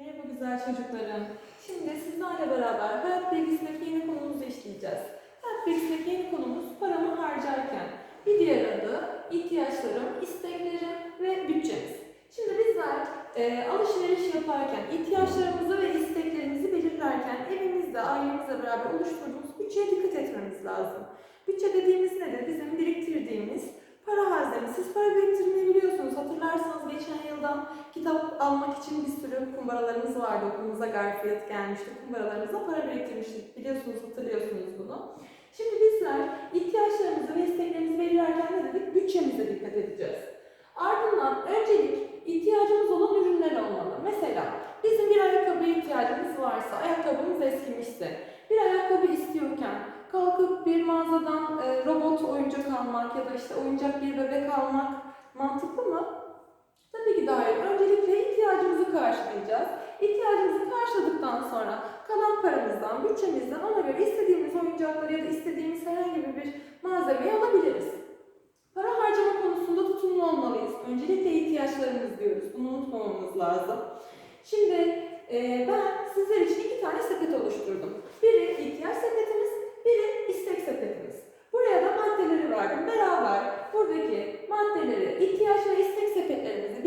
Merhaba güzel çocuklarım. Şimdi sizlerle beraber hayat bilgisindeki yeni konumuzu işleyeceğiz. Hayat bilgisindeki yeni konumuz paramı harcarken. Bir diğer adı ihtiyaçlarım, isteklerim ve bütçemiz. Şimdi bizler e, alışveriş yaparken ihtiyaçlarımızı ve isteklerimizi belirlerken evimizde, ailemizle beraber oluşturduğumuz bütçeye dikkat etmemiz lazım. Bütçe dediğimiz nedir? Bizim biriktirdiğimiz para haznemiz. Siz para biriktirmeyi. Hatırlarsanız geçen yıldan kitap almak için bir sürü kumbaralarımız vardı. Okulumuza garfiyat gelmişti. Kumbaralarımıza para biriktirmiştik. Biliyorsunuz, hatırlıyorsunuz bunu. Şimdi bizler ihtiyaçlarımızı ve isteklerimizi belirlerken ne dedik? Bütçemize dikkat edeceğiz. Ardından öncelik ihtiyacımız olan ürünler olmalı. Mesela bizim bir ayakkabıya ihtiyacımız varsa, ayakkabımız eskimişse, bir ayakkabı istiyorken kalkıp bir mağazadan e, robot oyuncak almak ya da işte oyuncak bir bebek almak mantıklı mı? Hayır. Öncelikle ihtiyacımızı karşılayacağız. İhtiyacımızı karşıladıktan sonra kalan paramızdan, bütçemizden ona göre istediğimiz oyuncakları ya da istediğimiz herhangi bir malzemeyi alabiliriz. Para harcama konusunda tutumlu olmalıyız. Öncelikle ihtiyaçlarımız diyoruz. Bunu unutmamamız lazım. Şimdi ben sizler için iki tane sepet oluşturdum. Biri ihtiyaç sepetimiz, biri istek sepetimiz. Buraya da maddeleri verdim. Beraber buradaki maddeleri, ihtiyaç ve istek sepetlerimizi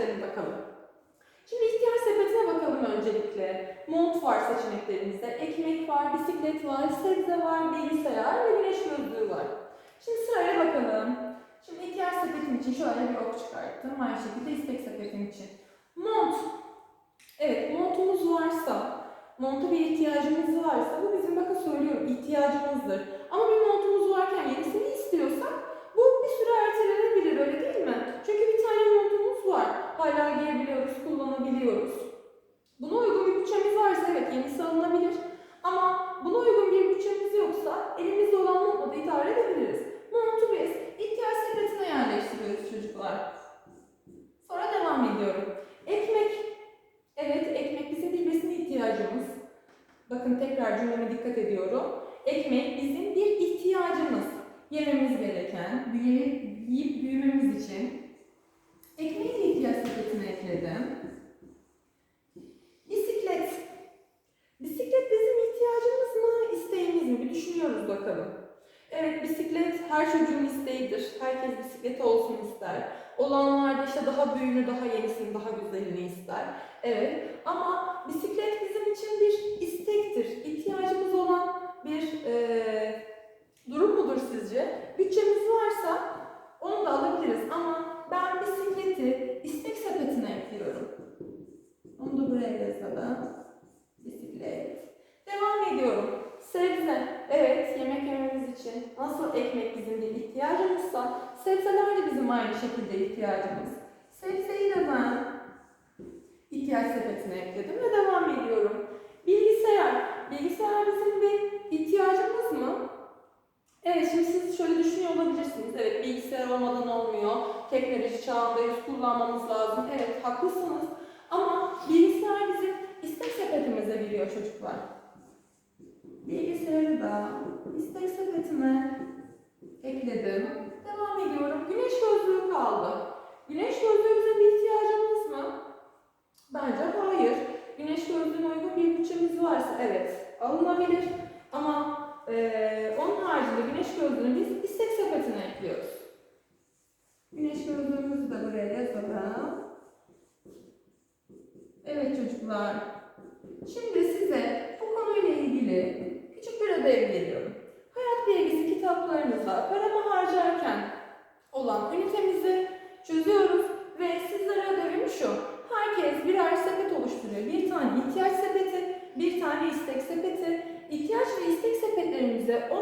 yerleştirelim bakalım. Şimdi ihtiyaç sepetine bakalım öncelikle. Mont var seçeneklerimizde, ekmek var, bisiklet var, sebze var, bilgisayar ve güneş gözlüğü var. Şimdi sıraya bakalım. Şimdi ihtiyaç sepetim için şöyle bir ok çıkarttım. Aynı şekilde istek sepetim için. Mont. Evet, montumuz varsa, monta bir ihtiyacımız varsa, bu bizim bakın söylüyorum ihtiyacımızdır. Ama bir montumuz varken yenisini istiyorsak, bu bir süre ertelenebilir öyle değil mi? Çünkü bir tane montumuz var. Hala giyebiliyoruz, kullanabiliyoruz. Buna uygun bir bütçemiz varsa evet yenisi alınabilir. Ama buna uygun bir bütçemiz yoksa elimizde olan montla da idare edebiliriz. Montu biz ihtiyaç sepetine yerleştiriyoruz çocuklar. Sonra devam ediyorum. Ekmek. Evet ekmek bizim bir besin ihtiyacımız. Bakın tekrar cümleme dikkat ediyorum. Ekmek bizim bir ihtiyacımız. Yememiz gereken, büyüyüp, yiyip büyümemiz için. Ekmeği de ihtiyaç sepetine ekledim. Bisiklet. Bisiklet bizim ihtiyacımız mı, isteğimiz mi? Bir düşünüyoruz bakalım. Evet bisiklet her çocuğun isteğidir. Herkes bisiklet olsun ister. Olanlar da işte daha büyüğünü, daha yenisini, daha güzelini ister. Evet ama bisiklet bizim için bir istektir. İhtiyacımız olan bir eee, durum mudur sizce? Bütçemiz varsa onu da alabiliriz ama ben bisikleti istek sepetine ekliyorum. Onu da buraya yazalım. Bisiklet. Devam ediyorum. Sebze. Evet, yemek yememiz için nasıl ekmek bizim bir ihtiyacımızsa, sebzeler de bizim aynı şekilde ihtiyacımız. Sebzeyi de ben ihtiyaç sepetine ekledim ve devam ediyorum. Bilgisayar. Bilgisayar bizim bir ihtiyacımız mı? Evet, şimdi siz şöyle düşünüyor olabilirsiniz. Evet, bilgisayar olmadan olmuyor. Teknoloji çağındayız, kullanmamız lazım. Evet, haklısınız. Ama bilgisayar bizim istek sepetimize giriyor çocuklar. Bilgisayarı da istek sepetime ekledim. Devam ediyorum. Güneş gözlüğü kaldı. Güneş gözlüğü bizim bir ihtiyacımız mı? Bence hayır. Güneş gözlüğüne uygun bir bütçemiz varsa evet alınabilir. Ama eee, onun haricinde güneş gözlüğünü biz istek sepetine ekliyoruz. Güneş gözlüğümüzü de buraya yazalım. Evet çocuklar. Şimdi size bu konuyla ilgili küçük bir ödev veriyorum sorularınıza parama harcarken olan ünitemizi çözüyoruz ve sizlere ödevim şu. Herkes birer sepet oluşturuyor. Bir tane ihtiyaç sepeti, bir tane istek sepeti. İhtiyaç ve istek sepetlerimize 10